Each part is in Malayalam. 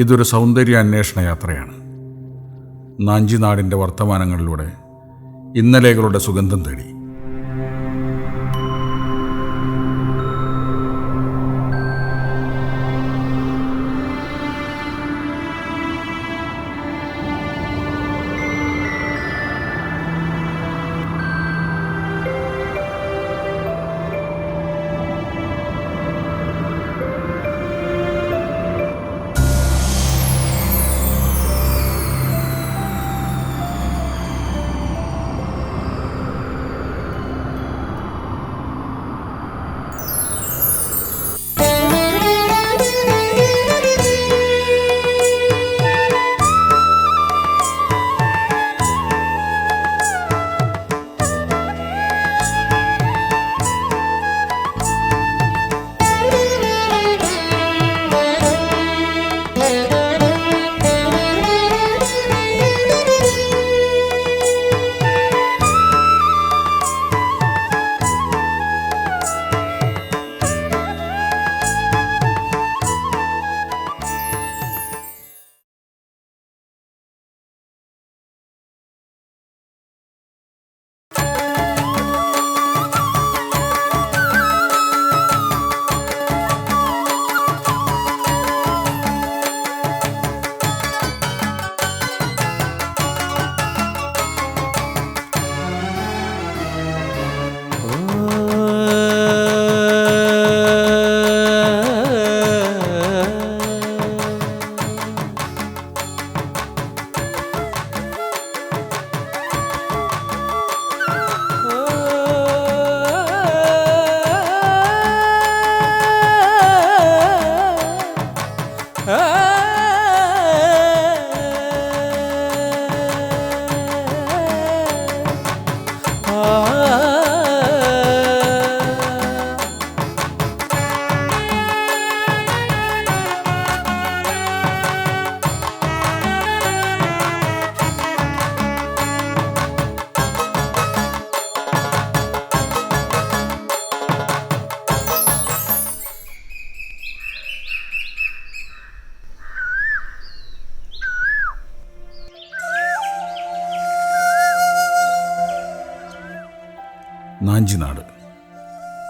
ഇതൊരു സൗന്ദര്യ അന്വേഷണ യാത്രയാണ്. നാഞ്ചിനാടിന്റെ വർത്തമാനങ്ങളിലൂടെ ഇന്നലെകളുടെ സുഗന്ധം തേടി.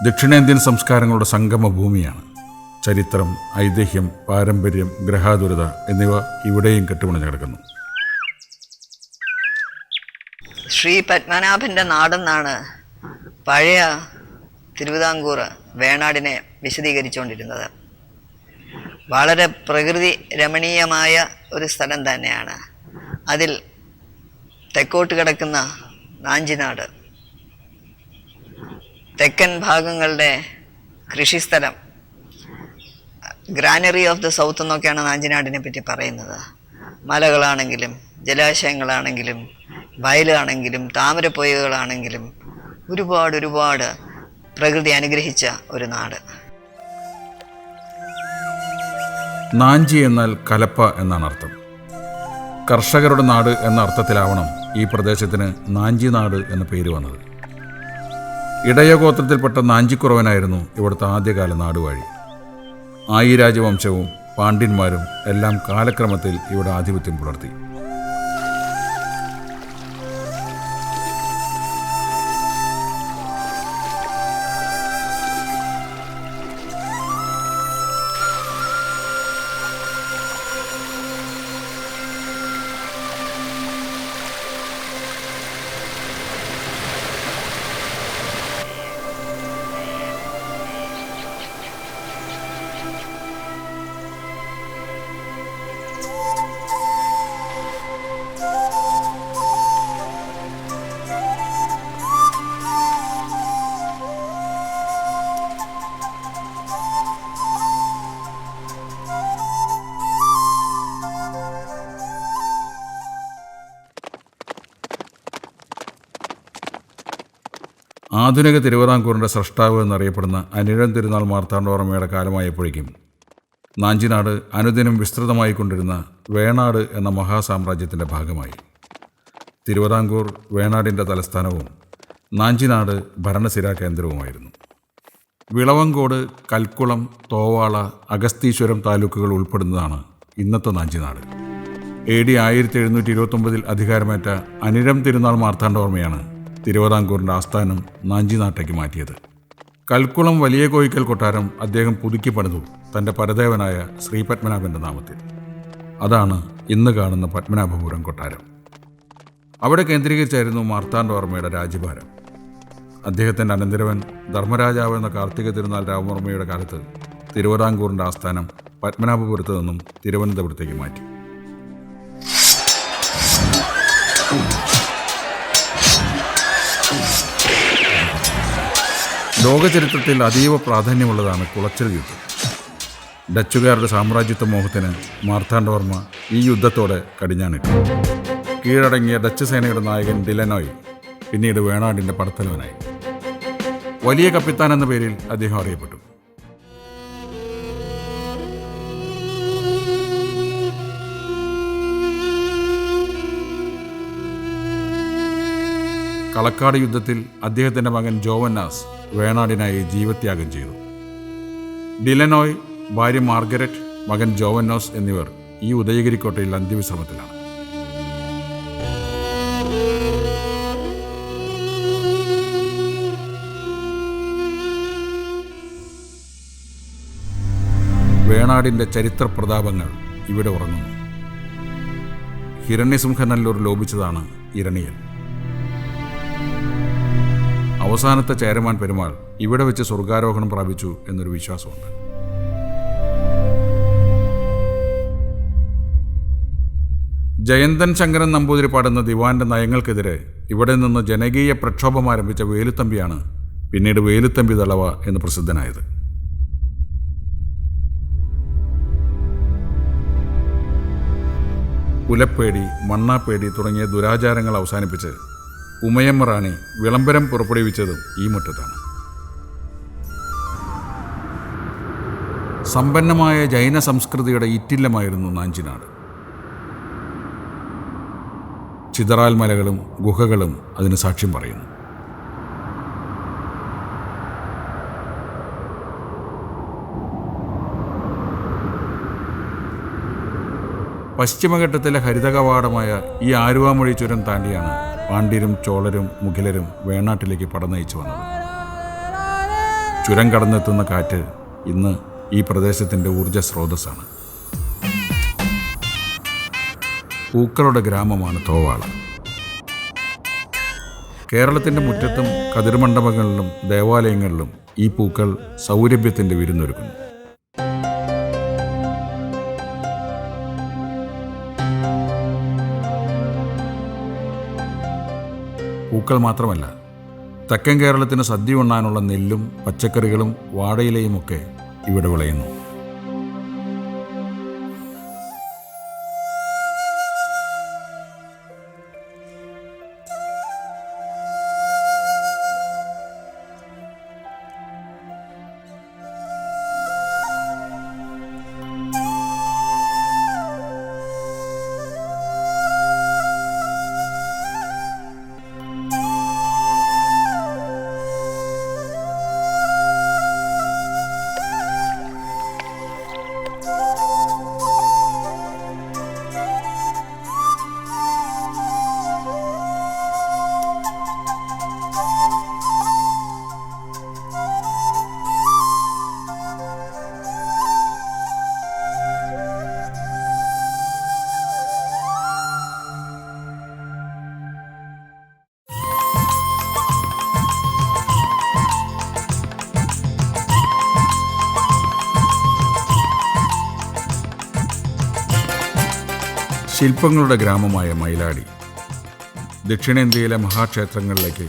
ദക്ഷിണേന്ത്യൻ സംസ്കാരങ്ങളുടെ സംഗമ ഭൂമിയാണ് ചരിത്രം ഐതിഹ്യം പാരമ്പര്യം ഗ്രഹാതുരത എന്നിവ ഇവിടെയും കെട്ടുപിണഞ്ഞു കിടക്കുന്നു. ശ്രീ പത്മനാഭന്റെ നാടെന്നാണ് പഴയ തിരുവിതാംകൂർ വേണാടിനെ വിശദീകരിച്ചുകൊണ്ടിരുന്നത്. വളരെ പ്രകൃതി രമണീയമായ ഒരു സ്ഥലം തന്നെയാണ്. അതിൽ തെക്കോട്ട് കിടക്കുന്ന നാഞ്ചിനാട്. തെക്കൻ ഭാഗങ്ങളുടെ കൃഷിസ്ഥലം. ഗ്രാനറി ഓഫ് ദ സൗത്ത് എന്നൊക്കെയാണ് നാഞ്ചിനാടിനെ പറ്റി പറയുന്നത്. മലകളാണെങ്കിലും ജലാശയങ്ങളാണെങ്കിലും വയലാണെങ്കിലും താമരപ്പൊയകളാണെങ്കിലും ഒരുപാട് ഒരുപാട് പ്രകൃതി അനുഗ്രഹിച്ച ഒരു നാട്. നാഞ്ചി എന്നാൽ കലപ്പ എന്നാണ് അർത്ഥം. കർഷകരുടെ നാട് എന്ന അർത്ഥത്തിലാവണം ഈ പ്രദേശത്തിന് നാഞ്ചി നാട് എന്ന പേര് വന്നത്. ഇടയഗോത്രത്തിൽപ്പെട്ട നാഞ്ചിക്കുറവനായിരുന്നു ഇവിടുത്തെ ആദ്യകാല നാടുവാഴി. ആയി രാജവംശവും പാണ്ഡ്യന്മാരും എല്ലാം കാലക്രമത്തിൽ ഇവിടെ ആധിപത്യം പുലർത്തി. ആധുനിക തിരുവിതാംകൂറിന്റെ സൃഷ്ടാവ് എന്നറിയപ്പെടുന്ന അനിഴം തിരുനാൾ മാർത്താണ്ഡോർമ്മയുടെ കാലമായപ്പോഴേക്കും നാഞ്ചിനാട് അനുദിനം വിസ്തൃതമായി കൊണ്ടിരുന്ന വേണാട് എന്ന മഹാസാമ്രാജ്യത്തിന്റെ ഭാഗമായി. തിരുവിതാംകൂർ വേണാടിന്റെ തലസ്ഥാനവും നാഞ്ചിനാട് ഭരണസിരാ കേന്ദ്രവുമായിരുന്നു. വിളവങ്കോട് കൽക്കുളം തോവാള അഗസ്തീശ്വരം താലൂക്കുകൾ ഉൾപ്പെടുന്നതാണ് ഇന്നത്തെ നാഞ്ചിനാട്. എ ഡി ആയിരത്തി എഴുന്നൂറ്റി ഇരുപത്തൊമ്പതിൽ അധികാരമേറ്റ അനിഴം തിരുനാൾ മാർത്താണ്ഡവർമ്മയാണ് തിരുവിതാംകൂറിന്റെ ആസ്ഥാനം നാഞ്ചിനാട്ടേക്ക് മാറ്റിയത്. കൽക്കുളം വലിയ കോയിക്കൽ കൊട്ടാരം അദ്ദേഹം പുതുക്കി പണിതു തന്റെ പരദേവനായ ശ്രീ പത്മനാഭന്റെ നാമത്തിൽ. അതാണ് ഇന്ന് കാണുന്ന പത്മനാഭപുരം കൊട്ടാരം. അവിടെ കേന്ദ്രീകരിച്ചായിരുന്നു മാർത്താണ്ഡവർമ്മയുടെ രാജ്യഭാരം. അദ്ദേഹത്തിന്റെ അനന്തരവൻ ധർമ്മരാജാവ് എന്ന കാർത്തിക തിരുനാൾ രാമവർമ്മയുടെ കാലത്ത് തിരുവിതാംകൂറിന്റെ ആസ്ഥാനം പത്മനാഭപുരത്ത് നിന്നും തിരുവനന്തപുരത്തേക്ക് മാറ്റി. ലോകചരിത്രത്തിൽ അതീവ പ്രാധാന്യമുള്ളതാണ് കുളച്ചൽ യുദ്ധം. ഡച്ചുകാരുടെ സാമ്രാജ്യത്വ മോഹത്തിന് മാർത്താണ്ഡവർമ്മ ഈ യുദ്ധത്തോടെ കടിഞ്ഞാണിട്ടു കീഴടങ്ങിയ ഡച്ച് സേനയുടെ നായകൻ ഡിലനോയ് പിന്നീട് വേണാടിന്റെ പടത്തലവനായി. വലിയ കപ്പിത്താൻ എന്ന പേരിൽ അദ്ദേഹം അറിയപ്പെട്ടു. കളക്കാട് യുദ്ധത്തിൽ അദ്ദേഹത്തിന്റെ മകൻ ജോവന്നാസ് വേണാടിനായി ജീവത്യാഗം ചെയ്തു. ഡിലനോയ് ഭാര്യ മാർഗരറ്റ് മകൻ ജോവന്നോസ് എന്നിവർ ഈ ഉദയഗിരിക്കോട്ടയിൽ അന്ത്യവിശ്രമത്തിലാണ്. വേണാടിന്റെ ചരിത്ര പ്രതാപങ്ങൾ ഇവിടെ ഉറങ്ങുന്നു. ഹിരണ്യസിംഹനല്ലൂർ ലോപിച്ചതാണ് ഇരണിയൽ അവസാനത്തെ ചേരമാൻ പെരുമാൾ ഇവിടെ വെച്ച് സ്വർഗാരോഹണം പ്രാപിച്ചു എന്നൊരു വിശ്വാസമുണ്ട്. ജയന്തൻ ശങ്കരൻ നമ്പൂതിരി പാടുന്ന ദിവാന്റെ നയങ്ങൾക്കെതിരെ ഇവിടെ നിന്ന് ജനകീയ പ്രക്ഷോഭം ആരംഭിച്ച വേലുത്തമ്പിയാണ് പിന്നീട് വേലുത്തമ്പി തളവ എന്ന് പ്രസിദ്ധനായത്. കുലപ്പേടി മണ്ണാപ്പേടി തുടങ്ങിയ ദുരാചാരങ്ങൾ അവസാനിപ്പിച്ച് ഉമയമ്മ റാണി വിളംബരം പുറപ്പെടുവിച്ചതും ഈ മുറ്റത്താണ്. സമ്പന്നമായ ജൈന സംസ്കൃതിയുടെ ഇറ്റില്ലമായിരുന്നു നാഞ്ചിനാട്. ചിതറാൽ മലകളും ഗുഹകളും അതിന് സാക്ഷ്യം പറയുന്നു. പശ്ചിമഘട്ടത്തിലെ ഹരിതകവാടമായ ഈ ആരുവാമൊഴി ചുരം താണ്ടിയാണ് പാണ്ഡ്യരും ചോളരും മുഖിലരും വേണാട്ടിലേക്ക് പടനയിച്ചു വന്നത് ചുരം കടന്നെത്തുന്ന കാറ്റ് ഇന്ന് ഈ പ്രദേശത്തിന്റെ ഊർജ സ്രോതസ്സാണ് പൂക്കളുടെ ഗ്രാമമാണ് തോവാള. കേരളത്തിന്റെ മുറ്റത്തും കതിർമണ്ഡപങ്ങളിലും ദേവാലയങ്ങളിലും ഈ പൂക്കൾ സൗരഭ്യത്തിന്റെ വിരുന്നൊരുക്കുന്നു. പൂക്കൾ മാത്രമല്ല തെക്കൻ കേരളത്തിന് സദ്യ ഉണ്ണാനുള്ള നെല്ലും പച്ചക്കറികളും വാഴയിലയുമൊക്കെ ഇവിടെ വിളയുന്നു. ശില്പങ്ങളുടെ ഗ്രാമമായ മൈലാടി ദക്ഷിണേന്ത്യയിലെ മഹാക്ഷേത്രങ്ങളിലേക്ക്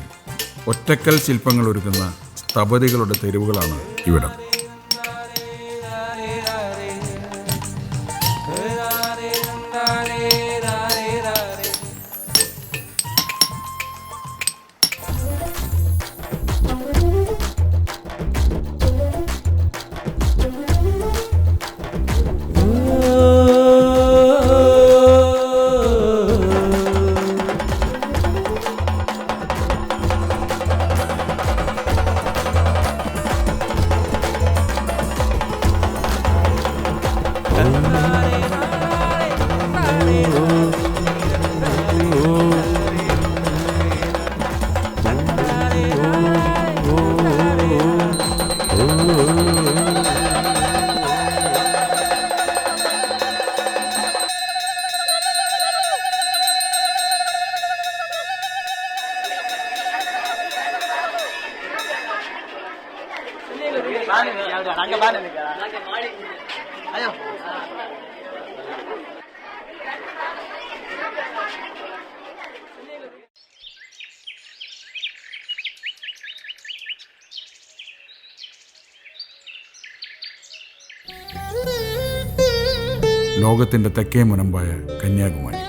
ഒറ്റക്കൽ ശില്പങ്ങൾ ഒരുക്കുന്ന സ്തപതികളുടെ തെരുവുകളാണ് ഇവിടം. ലോകത്തിന്റെ തെക്കേ മുനമ്പായ കന്യാകുമാരി.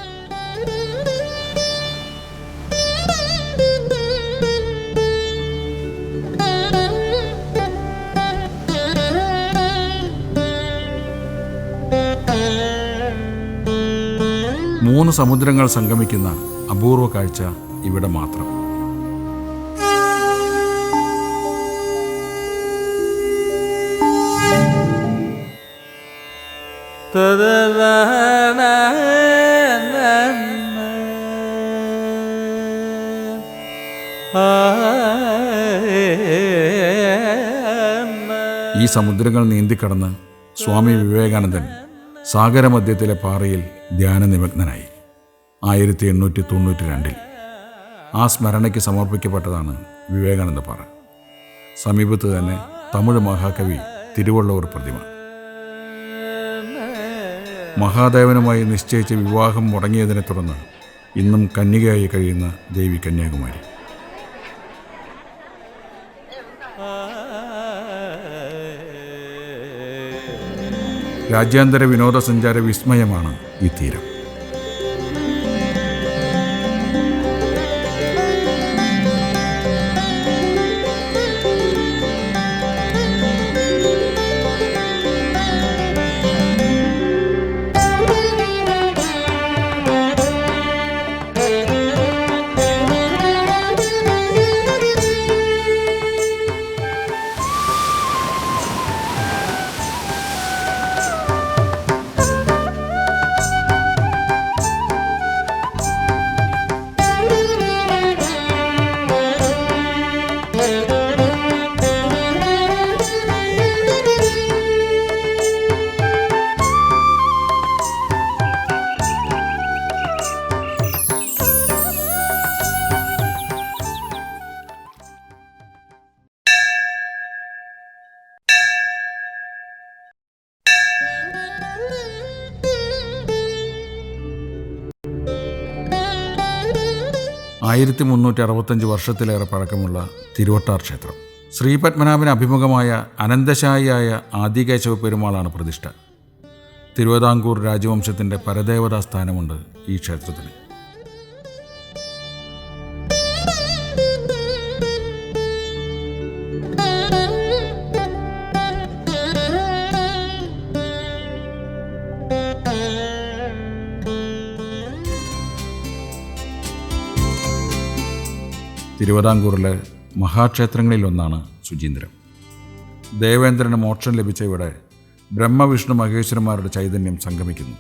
മൂന്ന് സമുദ്രങ്ങൾ സംഗമിക്കുന്ന അപൂർവ കാഴ്ച ഇവിടെ മാത്രം. ഈ സമുദ്രങ്ങൾ നീന്തിക്കടന്ന് സ്വാമി വിവേകാനന്ദൻ സാഗരമധ്യത്തിലെ പാറയിൽ ധ്യാന നിമഗ്നനായി ആയിരത്തി എണ്ണൂറ്റി തൊണ്ണൂറ്റി രണ്ടിൽ ആ സ്മരണയ്ക്ക് സമർപ്പിക്കപ്പെട്ടതാണ് വിവേകാനന്ദ പാറ. സമീപത്ത് തന്നെ തമിഴ് മഹാകവി തിരുവള്ളൂർ പ്രതിമ. മഹാദേവനുമായി നിശ്ചയിച്ച വിവാഹം മുടങ്ങിയതിനെ തുടർന്ന് ഇന്നും കന്യകയായി കഴിയുന്ന ദേവി കന്യാകുമാരി. രാജ്യാന്തര വിനോദസഞ്ചാര വിസ്മയമാണ് ഈ തീരം. ആയിരത്തി മുന്നൂറ്റി അറുപത്തഞ്ച് വർഷത്തിലേറെ പഴക്കമുള്ള തിരുവട്ടാർ ക്ഷേത്രം. ശ്രീപത്മനാഭന് അഭിമുഖമായ അനന്തശായിയായ ആദികേശവ പെരുമാളാണ് പ്രതിഷ്ഠ. തിരുവിതാംകൂർ രാജവംശത്തിന്റെ പരദേവതാ സ്ഥാനമുണ്ട് ഈ ക്ഷേത്രത്തിന്. തിരുവിതാംകൂറിലെ മഹാക്ഷേത്രങ്ങളിലൊന്നാണ് ശുചീന്ദ്രം. ദേവേന്ദ്രന് മോക്ഷം ലഭിച്ച ഇവിടെ ബ്രഹ്മവിഷ്ണു മഹേശ്വരന്മാരുടെ ചൈതന്യം സംഗമിക്കുന്നു.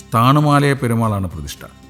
സ്ഥാണുമാലയ പെരുമാളാണ് പ്രതിഷ്ഠ.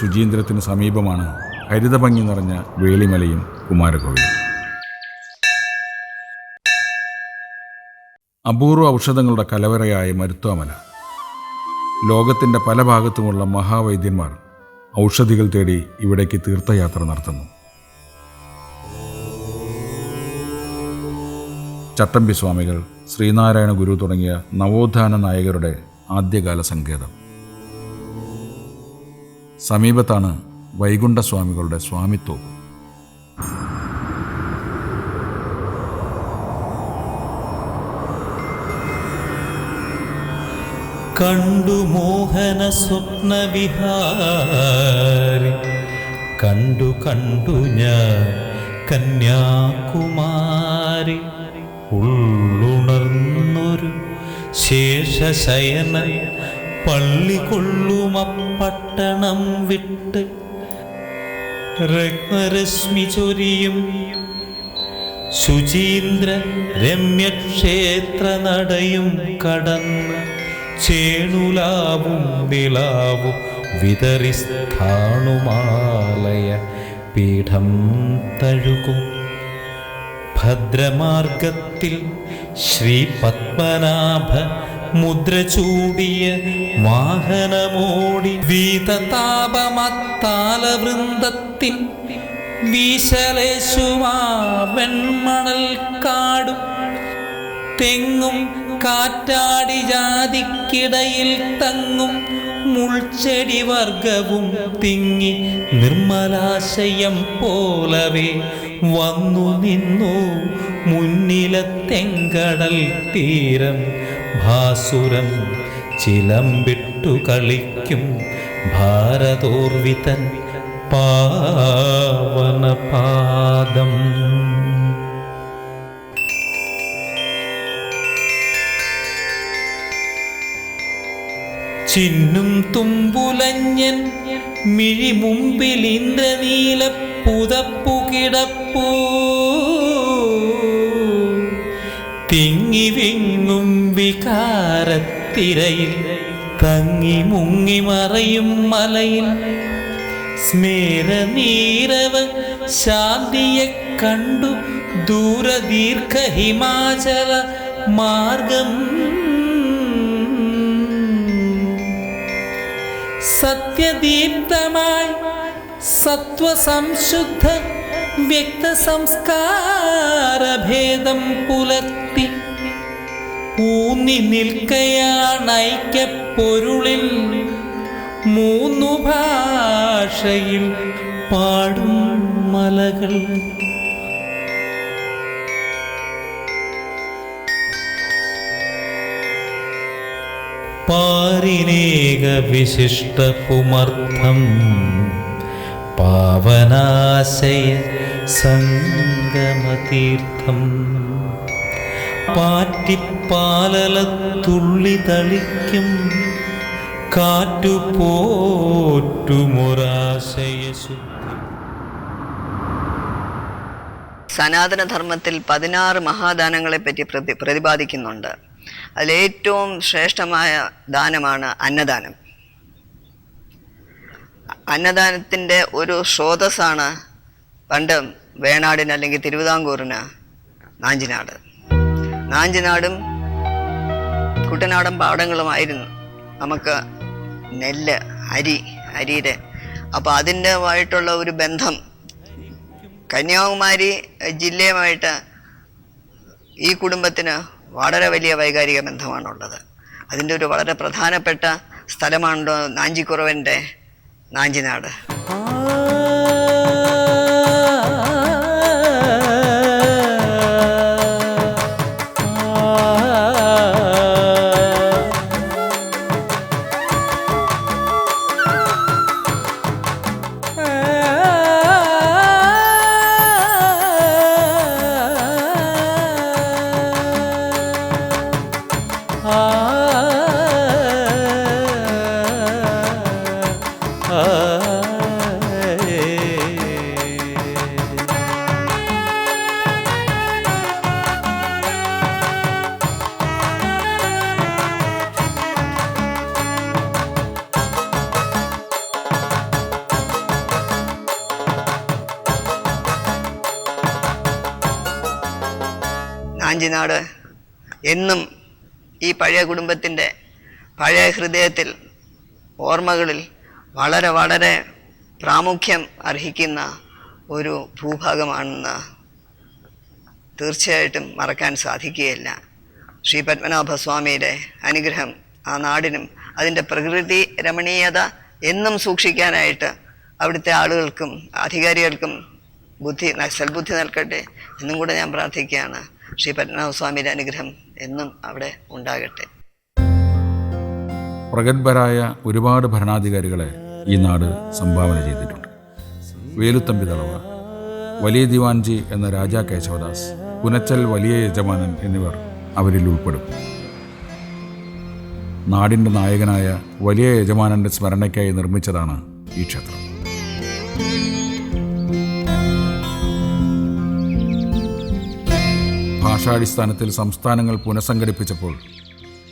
ശുചീന്ദ്രത്തിന് സമീപമാണ് ഹരിതഭംഗി നിറഞ്ഞ വേളിമലയും കുമാരകോവിലും. അപൂർവ ഔഷധങ്ങളുടെ കലവറയായ മരുത്വാമല ലോകത്തിന്റെ പല ഭാഗത്തുമുള്ള മഹാവൈദ്യന്മാർ ഔഷധികൾ തേടി ഇവിടേക്ക് തീർത്ഥയാത്ര നടത്തുന്നു. ചട്ടമ്പി സ്വാമികൾ ശ്രീനാരായണ ഗുരു തുടങ്ങിയ നവോത്ഥാന നായകരുടെ ആദ്യകാല സങ്കേതം. സമീപത്താണ് വൈകുണ്ഠസ്വാമികളുടെ സ്വാമിത്വവും. കണ്ടു മോഹന സ്വപ്നവിഹാരി കണ്ടു കണ്ടു ഞാൻ കന്യാകുമാരി. ഉള്ളുണർന്നൊരു ശേഷശയന പള്ളി കൊള്ളുമപ്പട്ടണം വിട്ട്. രത്നരശ്മി ചൊരിയും. ശുചീന്ദ്ര രമ്യക്ഷേത്ര നടയും കടന്ന് ചേണുലാവും നിലാവും വിതറിസ്ഥാണുമാലയ പീഠം തഴുകും. ഭദ്രമാർഗത്തിൽ ശ്രീ പത്മനാഭ മുദ്ര ചൂടിയ വാഹനമോടി വീതതാപമത്താല വൃന്ദത്തിൽ വീശലേശുമാ വെൺമണൽ കാടും. തെങ്ങും കാറ്റാടി ജാതിക്കിടയിൽ തങ്ങും മുൾച്ചെടി വർഗവും തിങ്ങി നിർമ്മലാശയം പോലവേ വന്നു നിന്നു മുന്നിലെ തെങ്കടൽ തീരം ഭാസുരം ചിലമ്പിട്ടു കളിക്കും ഭാരതോർവിതൻ പാവനപാദം. ചിന്നും തുമ്പുലഞ്ഞൻ മിഴി മുമ്പിൽ ഇന്ദ്രനീല പുതപ്പു കിടപ്പൂ. തിങ്ങി വിങ്ങും വികാരത്തിരയിൽ തങ്ങി മുങ്ങി മറയും മലയിൽ. സ്മേരനീരവ ശാന്തിയെ കണ്ടു ദൂരദീർഘ ഹിമാചല മാർഗം. സത്യദീപ്തമായി സത്വസംശുദ്ധ വ്യക്തസംസ്കാരഭേദം പുലർത്തി ഊന്നി നിൽക്കയാണൈക്യപ്പൊരുളിൽ മൂന്നു ഭാഷയിൽ പാടും മലകൾ. പാരിനേക വിശിഷ്ട പുമർത്ഥം പാവനാശയ സംഗമതീർത്ഥം. പാറ്റിപ്പാലലത്തുള്ളി തളിക്കും. സനാതനധർമ്മത്തിൽ പതിനാറ് മഹാദാനങ്ങളെപ്പറ്റി പ്രതി പ്രതിപാദിക്കുന്നുണ്ട്. അതിലേറ്റവും ശ്രേഷ്ഠമായ ദാനമാണ് അന്നദാനം. അന്നദാനത്തിന്റെ ഒരു സ്രോതസ്സാണ് പണ്ട് വേണാടിന് അല്ലെങ്കിൽ തിരുവിതാംകൂറിന് നാഞ്ചിനാട്. നാഞ്ചിനാടും കുട്ടനാടൻ പാടങ്ങളുമായിരുന്നു. നമുക്ക് നെല്ല് അരി അരിയുടെ അപ്പോൾ അതിന്റെതായിട്ടുള്ള ഒരു ബന്ധം കന്യാകുമാരി ജില്ലയുമായിട്ട് ഈ കുടുംബത്തിന് വളരെ വലിയ വൈകാരിക ബന്ധമാണുള്ളത്. അതിന്റെ ഒരു വളരെ പ്രധാനപ്പെട്ട സ്ഥലമാണ് നാഞ്ചിക്കുറവന്റെ നാഞ്ചിനാട്. നാഞ്ചിനാട് എന്നും ഈ പഴയ കുടുംബത്തിന്റെ പഴയ ഹൃദയത്തിൽ ഓർമ്മകളിൽ വളരെ വളരെ പ്രാമുഖ്യം അർഹിക്കുന്ന ഒരു ഭൂഭാഗമാണെന്ന് തീർച്ചയായിട്ടും മറക്കാൻ സാധിക്കുകയില്ല. ശ്രീ പത്മനാഭസ്വാമിയുടെ അനുഗ്രഹം ആ നാടിനും അതിന്റെ പ്രകൃതി രമണീയത എന്നും സൂക്ഷിക്കാനായിട്ട് അവിടുത്തെ ആളുകൾക്കും അധികാരികൾക്കും ബുദ്ധി സൽബുദ്ധി നൽകട്ടെ എന്നും കൂടെ ഞാൻ പ്രാർത്ഥിക്കുകയാണ്. ശ്രീ പത്മനാഭസ്വാമിയുടെ അനുഗ്രഹം എന്നും അവിടെ ഉണ്ടാകട്ടെ. പ്രഗത്ഭരായ ഒരുപാട് ഭരണാധികാരികളെ ഈ നാട് സംഭാവന ചെയ്തിട്ടുണ്ട്. വേലുത്തമ്പി തളവ വലിയ ദിവാൻജി എന്ന രാജാ കേശവദാസ് പുനച്ചൽ വലിയ യജമാനൻ എന്നിവർ അവരിൽ ഉൾപ്പെടും. നാടിന്റെ നായകനായ വലിയ യജമാനന്റെ സ്മരണയ്ക്കായി നിർമ്മിച്ചതാണ് ഈ ക്ഷേത്രം. ഭാഷാടിസ്ഥാനത്തിൽ സംസ്ഥാനങ്ങൾ പുനഃസംഘടിപ്പിച്ചപ്പോൾ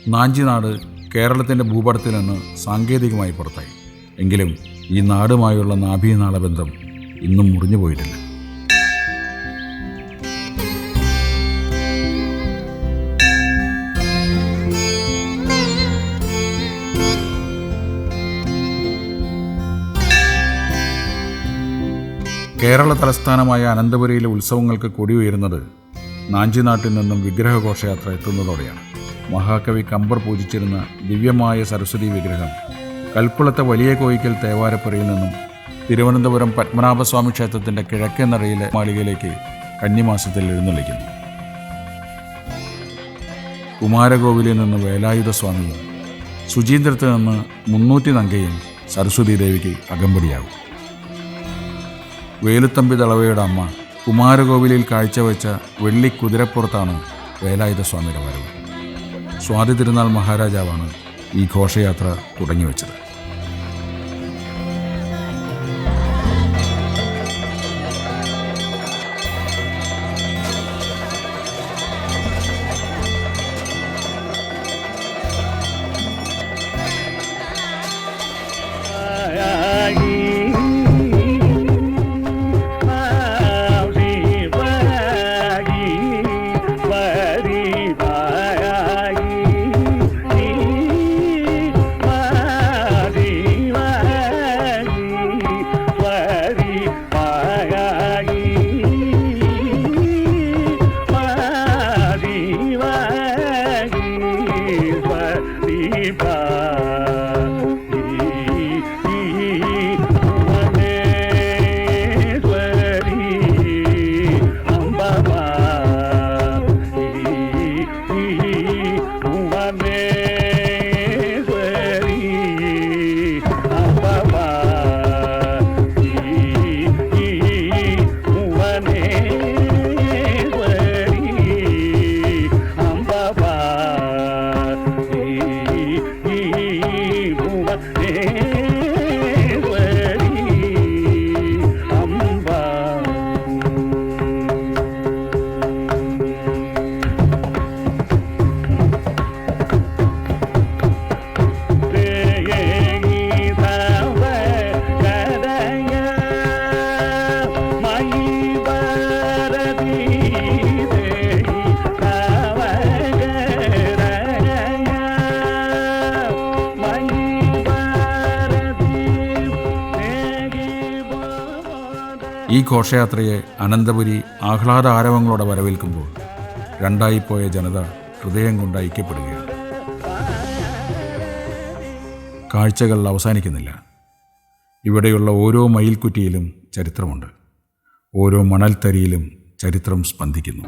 നാഞ്ചിനാട് കേരളത്തിന്റെ ഭൂപടത്തിൽ നിന്ന് സാങ്കേതികമായി പുറത്തായി. എങ്കിലും ഈ നാടുമായുള്ള നാഭീനാള ബന്ധം ഇന്നും മുറിഞ്ഞുപോയിട്ടില്ല കേരള തലസ്ഥാനമായ അനന്തപുരയിലെ ഉത്സവങ്ങൾക്ക് കൊടി കൊടിയുയരുന്നത് നാഞ്ചിനാട്ടിൽ നിന്നും വിഗ്രഹഘോഷയാത്ര എത്തുന്നതോടെയാണ്. മഹാകവി കമ്പർ പൂജിച്ചിരുന്ന ദിവ്യമായ സരസ്വതി വിഗ്രഹം കൽക്കുളത്തെ വലിയ കോയിക്കൽ തേവാരപ്പുരയിൽ നിന്നും തിരുവനന്തപുരം പത്മനാഭസ്വാമി ക്ഷേത്രത്തിന്റെ കിഴക്കേ നടയിലെ മാളികയിലേക്ക് കന്നിമാസത്തിൽ എഴുന്നള്ളിക്കുന്നു. കുമാരകോവിലിൽ നിന്ന് വേലായുധ സ്വാമിയും സുചീന്ദ്രത്ത് നിന്ന് മുന്നൂറ്റി നങ്കയും സരസ്വതി ദേവിക്ക് അകമ്പടിയാകും. വേലുത്തമ്പി ദളവയുടെ അമ്മ കുമാരകോവിലിൽ കാഴ്ചവെച്ച വെള്ളി കുതിരപ്പുറത്താണ് വേലായുധ സ്വാമിയുടെ വരവ്. സ്വാതി തിരുനാൾ മഹാരാജാവാണ് ഈ ഘോഷയാത്ര തുടങ്ങിവെച്ചത്. ഈ ഘോഷയാത്രയെ അനന്തപുരി ആഹ്ലാദ ആരവങ്ങളോടെ വരവേൽക്കുമ്പോൾ രണ്ടായിപ്പോയ ജനത ഹൃദയം കൊണ്ട് ഐക്യപ്പെടുകയാണ്. കാഴ്ചകൾ അവസാനിക്കുന്നില്ല. ഇവിടെയുള്ള ഓരോ മയിൽക്കുറ്റിയിലും ചരിത്രമുണ്ട്. ഓരോ മണൽത്തരിയിലും ചരിത്രം സ്പന്ദിക്കുന്നു.